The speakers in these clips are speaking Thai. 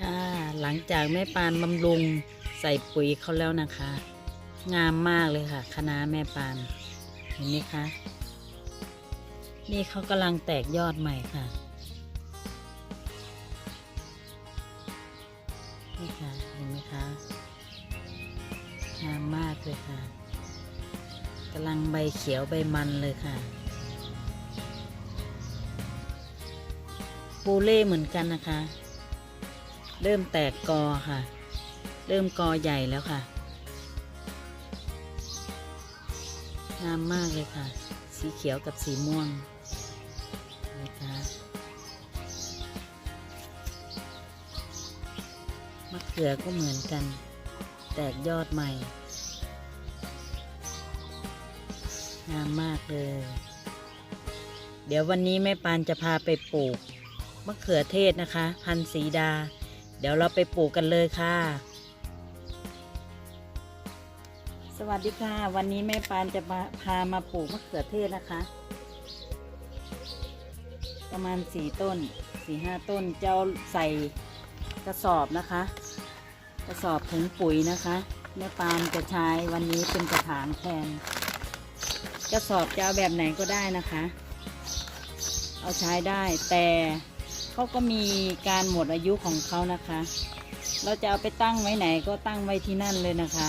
ค่ะ หลังจากแม่ปานบำรุงใส่ปุ๋ยเขาแล้วนะคะ งามมากเลยค่ะคณะแม่ปาน เห็นไหมคะ นี่เขากำลังแตกยอดใหม่ค่ะ นี่ค่ะ เห็นไหมคะ งามมากเลยค่ะกำลังใบเขียวใบมันเลยค่ะปูเล่เหมือนกันนะคะ เริ่มแตกกอค่ะ เริ่มกอใหญ่แล้วค่ะ งามมากเลยค่ะ สีเขียวกับสีม่วงนะคะมะเขือก็เหมือนกัน แตกยอดใหม่ งามมากเลย เดี๋ยววันนี้แม่ปานจะพาไปปลูกมะเขือเทศนะคะ พันธุ์สีดา เดี๋ยวเราไปปลูกกันเลยค่ะ สวัสดีค่ะ วันนี้แม่ปานจะมาพามาปลูกมะเขือเทศนะคะ ประมาณสี่ต้นสี่ห้าต้นจะเอาใส่กระสอบนะคะ กระสอบถุงปุ๋ยนะคะแม่ปานจะใช้วันนี้เป็นกระถางแทนกระสอบจะเอาแบบไหนก็ได้นะคะ เอาใช้ได้แต่ เขาก็มีการหมดอายุของเขานะคะ เราจะเอาไปตั้งไว้ไหนก็ตั้งไว้ที่นั่นเลยนะคะ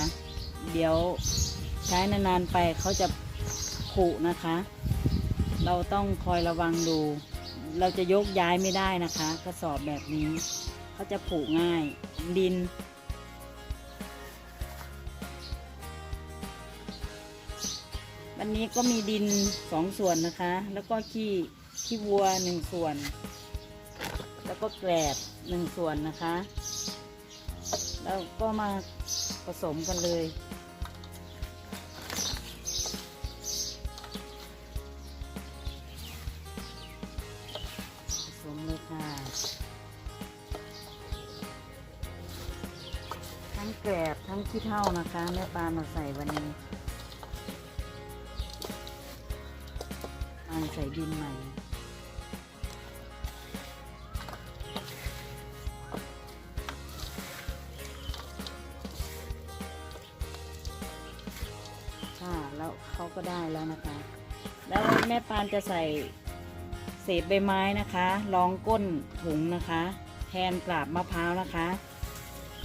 เดี๋ยวใช้นานๆไปเขาจะผุนะคะ เราต้องคอยระวังดู เราจะยกย้ายไม่ได้นะคะ กระสอบแบบนี้เขาจะผุง่ายดินวันนี้ก็มีดินสองส่วนนะคะ แล้วก็ขี้ขี้วัวหนึ่งส่วน แล้วก็แกลบหนึ่งส่วนนะคะ แล้วก็มาผสมกันเลยผสมเลยค่ะทั้งแกลบทั้งขี้เท่านะคะแม่ปลามาใส่วันนี้ปานใส่ดินใหม่ ก็ได้แล้วนะคะ แล้วแม่ปานจะใส่เศษใบไม้นะคะรองก้นถุงนะคะ แทนกราบมะพร้าวนะคะ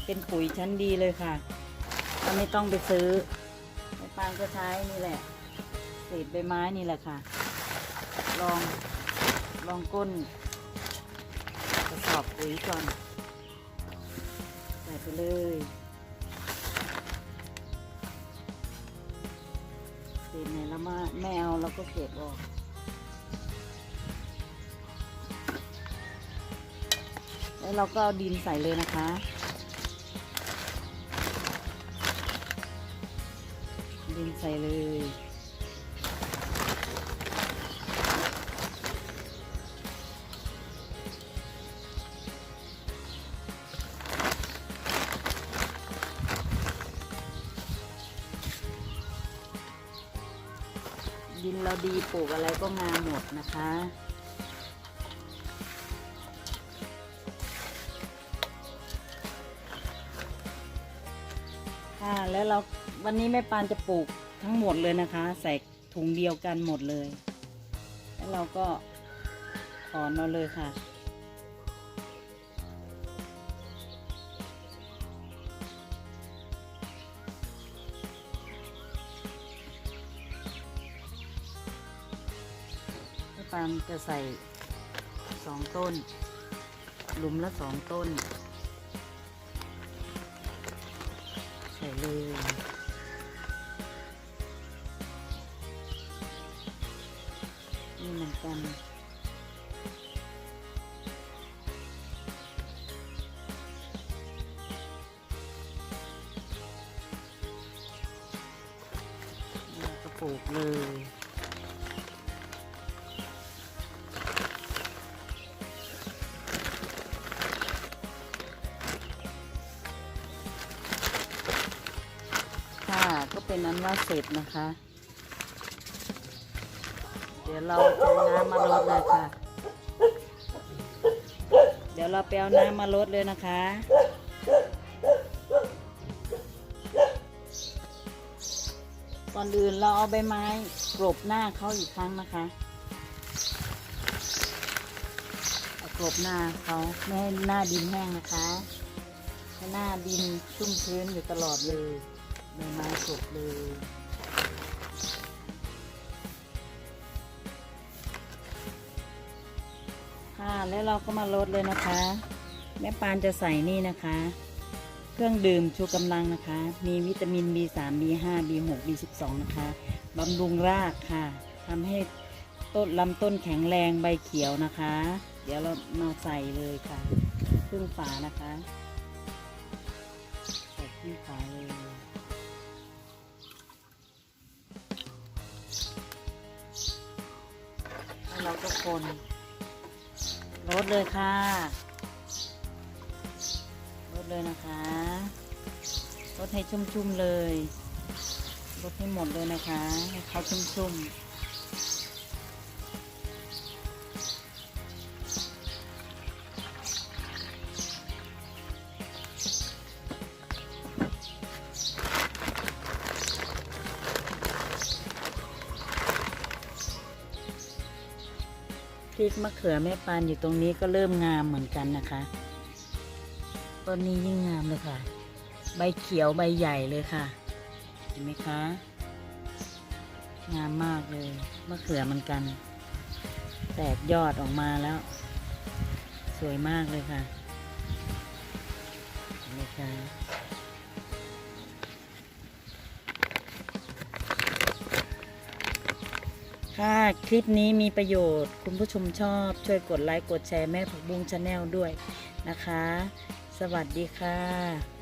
เป็นปุ๋ยชั้นดีเลยค่ะเราไม่ต้องไปซื้อแม่ปานก็ใช้นี่แหละ เศษใบไม้นี่แหละค่ะลองลองก้นกระสอบปุ๋ยก่อนใส่ไปเลย มาไม่เอาเราก็เก็บออกแล้วเราก็เอาดินใส่เลยนะคะ ดินใส่เลย ดินเราดีปลูกอะไรก็งามหมดนะคะค่ะแล้วเราวันนี้แม่ปานจะปลูกทั้งหมดเลยนะคะ ใส่ถุงเดียวกันหมดเลย แล้วเราก็ถอนเอาเลยค่ะานจะใส่สองต้น หลุมละสองต้น ใส่เลยนี่เหมือนกันปลูกเลย นั้นว่าเสร็จนะคะ เดี๋ยวเราใช้น้ำมารดเลยค่ะ เดี๋ยวเราไปเอาน้ำมาลดเลยนะคะก่อนอื่นเราเอาใบไม้กลบหน้าเขาอีกครั้งนะคะกลบหน้าเขาไม่ให้หน้าดินแห้งนะคะ ให้หน้าดินชุ่มชื้นอยู่ตลอดเลย ใบไม้กลบเลยค่ะแล้วเราก็มาลดเลยนะคะ แม่ปานจะใส่นี่นะคะ เครื่องดื่มชูกำลังนะคะ มีวิตามิน B3 B5 B6 B12 นะคะบำรุงรากค่ะทำให้ต้นลำต้นแข็งแรงใบเขียวนะคะ เดี๋ยวเรามาใส่เลยค่ะครึ่งฝานะคะใส่ครึ่งฝาเลย เราทุกคนลดเลยค่ะลดเลยนะคะลดให้ชุ่มๆเลยลดให้หมดเลยนะคะ ให้เขาชุ่มๆ พริกมะเขือแม่ปานอยู่ตรงนี้ก็เริ่มงามเหมือนกันนะคะ ต้นนี้ยิ่งงามเลยค่ะ ใบเขียวใบใหญ่เลยค่ะ เห็นไหมคะ งามมากเลยมะเขือเหมือนกัน แตกยอดออกมาแล้ว สวยมากเลยค่ะเห็นไหมคะ ถ้าคลิปนี้มีประโยชน์ คุณผู้ชมชอบช่วยกดไลค์ กดแชร์แม่ผักบุ้งชาแนลด้วยนะคะ สวัสดีค่ะ